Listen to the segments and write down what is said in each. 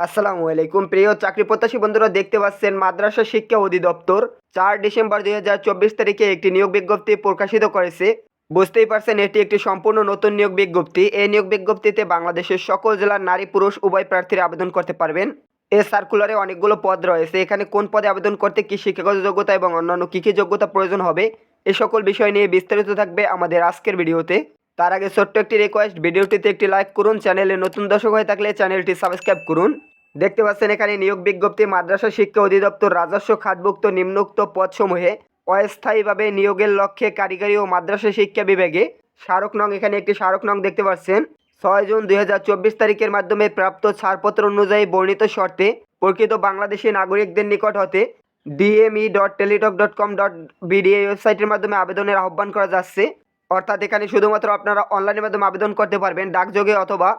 আসসালামু আলাইকুম। প্রিয় চাকরি প্রত্যাশী বন্ধুরা, দেখতে পাচ্ছেন মাদ্রাসা শিক্ষা অধিদপ্তর চার ডিসেম্বর দুই হাজার চব্বিশ তারিখে একটি নিয়োগ বিজ্ঞপ্তি প্রকাশিত করেছে। বুঝতেই পারছেন, এটি একটি সম্পূর্ণ নতুন নিয়োগ বিজ্ঞপ্তি। এই নিয়োগ বিজ্ঞপ্তিতে বাংলাদেশের সকল জেলার নারী, পুরুষ, উভয় প্রার্থীরা আবেদন করতে পারবেন। এই সার্কুলারে অনেকগুলো পদ রয়েছে। এখানে কোন পদে আবেদন করতে কী শিক্ষাগত যোগ্যতা এবং অন্যান্য কী কী যোগ্যতা প্রয়োজন হবে, এ সকল বিষয় নিয়ে বিস্তারিত থাকবে আমাদের আজকের ভিডিওতে। তার আগে ছোট্ট একটি রিকোয়েস্ট ভিডিওটিতে একটি লাইক করুন, চ্যানেলে নতুন দর্শক হয়ে থাকলে চ্যানেলটি সাবস্ক্রাইব করুন। দেখতে পাচ্ছেন এখানে নিয়োগ বিজ্ঞপ্তি, মাদ্রাসা শিক্ষা অধিদপ্তর রাজস্ব খাতভুক্ত নিম্নোক্ত পদসমূহে অস্থায়ীভাবে নিয়োগের লক্ষ্যে কারিগরি ও মাদ্রাসা শিক্ষা বিভাগে স্মারক নং, এখানে একটি স্মারক নং দেখতে পাচ্ছেন। ছয় জুন দুই হাজার চব্বিশ তারিখের মাধ্যমে প্রাপ্ত ছাড়পত্র অনুযায়ী বর্ণিত শর্তে প্রকৃত বাংলাদেশি নাগরিকদের নিকট হতে DME dot Teletalk dot com dot BD এই ওয়েবসাইটের মাধ্যমে আবেদনের আহ্বান করা যাচ্ছে। অর্থাৎ এখানে শুধুমাত্র আপনারা অনলাইনের মাধ্যমে আবেদন করতে পারবেন, ডাকযোগে অথবা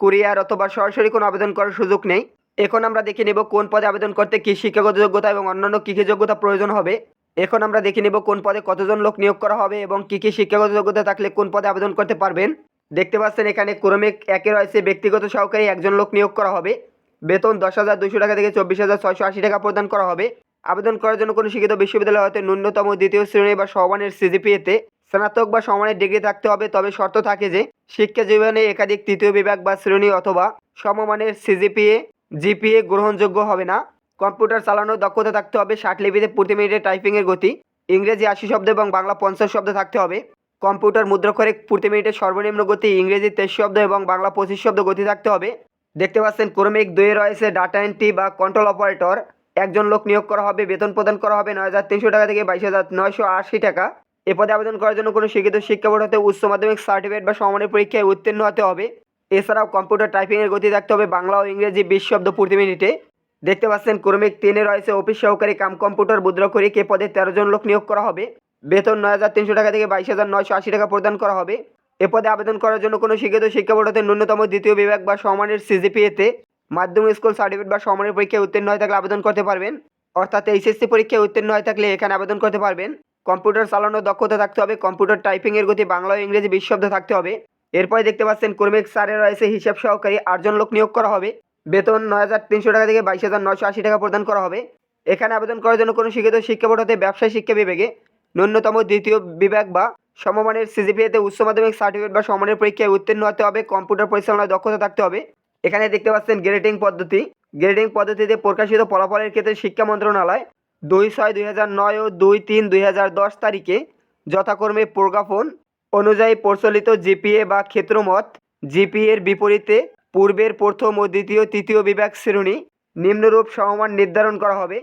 কুরিয়ার অথবা সরাসরি কোনো আবেদন করার সুযোগ নেই। এখন আমরা দেখে নেব কোন পদে আবেদন করতে কী শিক্ষাগত যোগ্যতা এবং অন্যান্য কী কী যোগ্যতা প্রয়োজন হবে। এখন আমরা দেখে নেব কোন পদে কতজন লোক নিয়োগ করা হবে এবং কী কী শিক্ষাগত যোগ্যতা থাকলে কোন পদে আবেদন করতে পারবেন। দেখতে পাচ্ছেন এখানে ক্রমিক একে রয়েছে ব্যক্তিগত সহকারী একজন লোক নিয়োগ করা হবে। বেতন দশ হাজার দুশো টাকা থেকে চব্বিশ হাজার ছয়শো আশি টাকা প্রদান করা হবে। আবেদন করার জন্য কোনো শিক্ষিত বিশ্ববিদ্যালয় হতে ন্যূনতম দ্বিতীয় শ্রেণি বা সমানের সিজিপিএতে স্নাতক বা সমানের ডিগ্রি থাকতে হবে, তবে শর্ত থাকে যে শিক্ষা জীবনে একাধিক তৃতীয় বিভাগ বা শ্রেণি অথবা সমমানের সিজিপিএ জিপিএ গ্রহণযোগ্য হবে না। কম্পিউটার চালানোর দক্ষতা থাকতে হবে, ষাট লিপিতে প্রতি মিনিটে টাইপিংয়ের গতি। ইংরেজি আশি শব্দ এবং বাংলা পঞ্চাশ শব্দ থাকতে হবে। কম্পিউটার মুদ্রাক্ষরে প্রতি মিনিটে সর্বনিম্ন গতি, ইংরেজি তেইশ শব্দ এবং বাংলা পঁচিশ শব্দ গতি থাকতে হবে। দেখতে পাচ্ছেন, ক্রমিক দুয়ে রয়েছে ডাটা এন্ট্রি বা কন্ট্রোল অপারেটর। একজন লোক নিয়োগ করা হবে, বেতন প্রদান করা হবে নয় হাজার তিনশো টাকা থেকে বাইশ হাজার নয়শো আশি টাকা। এ পদে আবেদন করার জন্য কোনো শিক্ষিত শিক্ষা বোর্ড হতে উচ্চ মাধ্যমিক সার্টিফিকেট বা সমানের পরীক্ষায় উত্তীর্ণ হতে হবে। এছাড়াও কম্পিউটার টাইপিংয়ের গতি থাকতে হবে। বাংলা ও ইংরেজি বিশ শব্দ প্রতি মিনিটে। দেখতে পাচ্ছেন, ক্রমিক তিনে রয়েছে অফিস সহকারী কাম কম্পিউটার মুদ্রাক্ষরিক এ পদে তেরো জন লোক নিয়োগ করা হবে। বেতন নয় হাজার তিনশো টাকা থেকে বাইশ হাজার নয়শো আশি টাকা প্রদান করা হবে। এ পদে আবেদন করার জন্য কোনো শিক্ষিত শিক্ষা বোর্ড ন্যূনতম দ্বিতীয় বিভাগ বা সমানের সিজিপিএতে মাধ্যমিক স্কুল সার্টিফিকেট বা সমানের পরীক্ষায় উত্তীর্ণ হয়ে থাকলে আবেদন করতে পারবেন। অর্থাৎ এইচএসসি পরীক্ষায় উত্তীর্ণ হয়ে থাকলে এখানে আবেদন করতে পারবেন। কম্পিউটার চালানোর দক্ষতা থাকতে হবে। কম্পিউটার টাইপিংয়ের গতি বাংলা ও ইংরেজি বিশ শব্দ থাকতে হবে। এরপরে দেখতে পাচ্ছেন কর্মিক স্যারে রয়েছে হিসাব সহকারী আটজন লোক নিয়োগ করা হবে। বেতন নয় হাজার তিনশো টাকা থেকে বাইশ হাজার নয়শো আশি টাকা প্রদান করা হবে। এখানে আবেদন করার জন্য কোনো শিক্ষিত শিক্ষা বোর্ড হতে ব্যবসায় শিক্ষা বিভাগে ন্যূনতম দ্বিতীয় বিভাগ বা সমমানের সিজিপিএতে উচ্চ মাধ্যমিক সার্টিফিকেট বা সমানের পরীক্ষায় উত্তীর্ণ হতে হবে, কম্পিউটার পরিচালনায় দক্ষতা থাকতে হবে। এখানে দেখতে পাচ্ছেন গ্রেডিং পদ্ধতি। গ্রেডিং পদ্ধতিতে প্রকাশিত ফলাফলের ক্ষেত্রে শিক্ষা মন্ত্রণালয় দুই ছয় দুই হাজার নয় ও দুই তিন দুই হাজার দশ তারিখে যথাক্রমে প্রজ্ঞাপন অনুযায়ী প্রচলিত জিপিএ বা ক্ষেত্রমত জিপিএর বিপরীতে পূর্বের প্রথম ও দ্বিতীয় তৃতীয় বিভাগ শ্রেণি নিম্নরূপ সমমান নির্ধারণ করা হবে।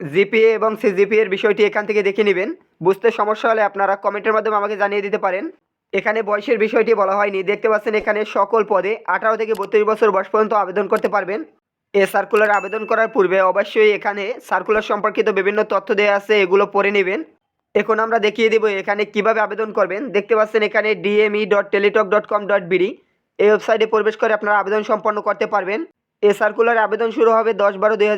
জিপিএ এবং সিজিপিএ এর বিষয়টি এখান থেকে দেখে নেবেন। বুঝতে সমস্যা হলে আপনারা কমেন্টের মাধ্যমে আমাকে জানিয়ে দিতে পারেন। এখানে বয়সের বিষয়টি বলা হয়নি। দেখতে পাচ্ছেন এখানে সকল পদে আঠারো থেকে বত্রিশ বছর বয়স পর্যন্ত আবেদন করতে পারবেন। এ সার্কুলার আবেদন করার পূর্বে অবশ্যই এখানে সার্কুলার সম্পর্কিত বিভিন্ন তথ্য দেওয়া আছে, এগুলো পড়ে নেবেন। এখন আমরা দেখিয়ে দেবো এখানে কীভাবে আবেদন করবেন। দেখতে পাচ্ছেন এখানে DME dot Teletalk dot com dot BD এই ওয়েবসাইটে প্রবেশ করে আপনারা আবেদন সম্পন্ন করতে পারবেন। এ সার্কুলার আবেদন শুরু হবে দশ বারো দুই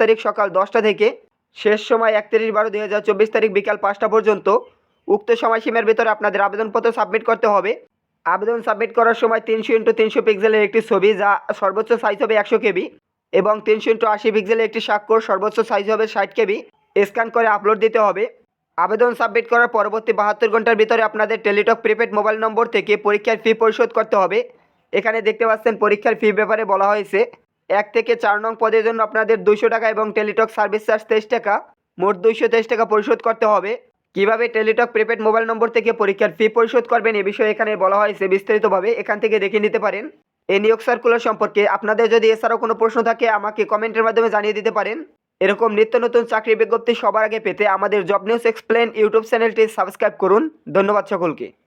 তারিখ সকাল দশটা থেকে। শেষ সময় একত্রিশ বারো দুই তারিখ বিকাল পাঁচটা পর্যন্ত। উক্ত সময়সীমার ভিতরে আপনাদের আবেদনপত্র সাবমিট করতে হবে। আবেদন সাবমিট করার সময় তিনশো ইন্টু তিনশো পিক্সেলের একটি ছবি যা সর্বোচ্চ সাইজ হবে একশো কেবি এবং তিনশো ইন্টু আশি পিক্সেলের একটি স্বাক্ষর সর্বোচ্চ সাইজ হবে ষাট কেবি। স্ক্যান করে আপলোড দিতে হবে। আবেদন সাবমিট করার পরবর্তী বাহাত্তর ঘণ্টার ভিতরে আপনাদের টেলিটক প্রিপেড মোবাইল নম্বর থেকে পরীক্ষার ফি পরিশোধ করতে হবে। এখানে দেখতে পাচ্ছেন পরীক্ষার ফি ব্যাপারে বলা হয়েছে, এক থেকে চার নং পদের জন্য আপনাদের দুশো টাকা এবং টেলিটক সার্ভিস চার্জ তেইশ টাকা, মোট দুইশো তেইশ টাকা পরিশোধ করতে হবে। কীভাবে টেলিটক প্রিপেড মোবাইল নম্বর থেকে পরীক্ষার ফি পরিশোধ করবেন এ বিষয়ে এখানে বলা হয়েছে বিস্তারিতভাবে, এখান থেকে দেখে নিতে পারেন। এই নিয়োগ সার্কুলার সম্পর্কে আপনাদের যদি এছাড়াও কোনো প্রশ্ন থাকে, আমাকে কমেন্টের মাধ্যমে জানিয়ে দিতে পারেন। এরকম নিত্য নতুন চাকরি বিজ্ঞপ্তি সবার আগে পেতে আমাদের জব নিউজ এক্সপ্লেন ইউটিউব চ্যানেলটি সাবস্ক্রাইব করুন। ধন্যবাদ সকলকে।